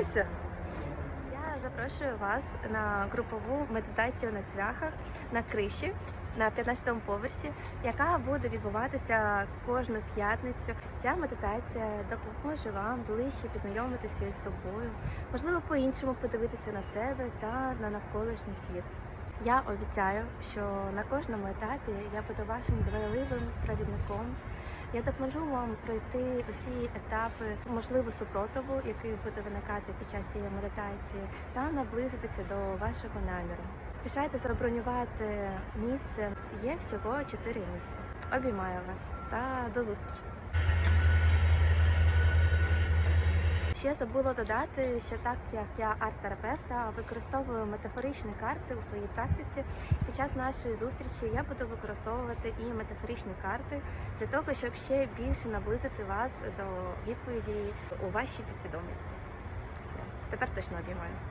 Дивися. Я запрошую вас на групову медитацію на цвяхах на криші на 15-му поверсі, яка буде відбуватися кожну п'ятницю. Ця медитація допоможе вам ближче познайомитися із собою, можливо, по-іншому подивитися на себе та на навколишній світ. Я обіцяю, що на кожному етапі я буду вашим дбайливим провідником. Я допоможу вам пройти усі етапи, можливо, супротиву, який буде виникати під час цієї медитації, та наблизитися до вашого наміру. Спішайте забронювати місце. Є всього 4 місця. Обіймаю вас та до зустрічі. Ще забула додати, що так як я арт-терапевт використовую метафоричні карти у своїй практиці, під час нашої зустрічі я буду використовувати і метафоричні карти для того, щоб ще більше наблизити вас до відповіді у вашій підсвідомості. Все, тепер точно обіймаю.